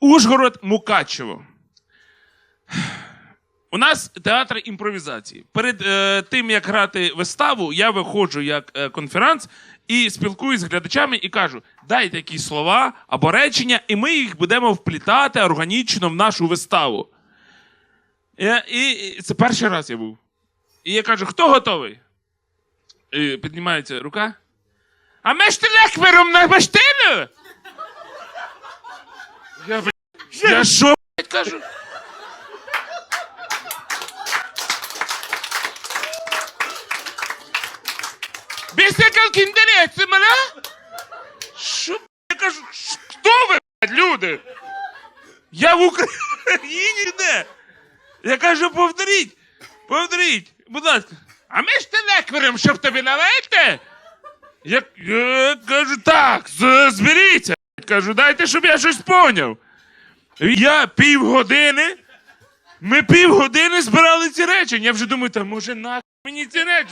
Ужгород Мукачево. У нас театр імпровізації. Перед е, тим, як грати виставу, я виходжу як е, конферанс і спілкуюсь з глядачами і кажу: дайте якісь слова або речення, і ми їх будемо вплітати органічно в нашу виставу. Я, і, і це перший раз я був. І я кажу: хто готовий? І піднімається рука. А ми ж ти леквером на баштину? Я, я що, блядь, кажу? Бісекал кіндерець, мене? Що, б***ь, я кажу, «Ш- хто ви, блядь, люди? Я в Україні не. Я кажу, повторіть, повторіть, будь ласка. А ми ж ти леквером, щоб тобі налити? Я, я кажу, так, з- зберіться. Кажу, дайте, щоб я щось поняв. Я півгодини. Ми півгодини збирали ці речення. Я вже думаю, та може нахуй мені ці речі.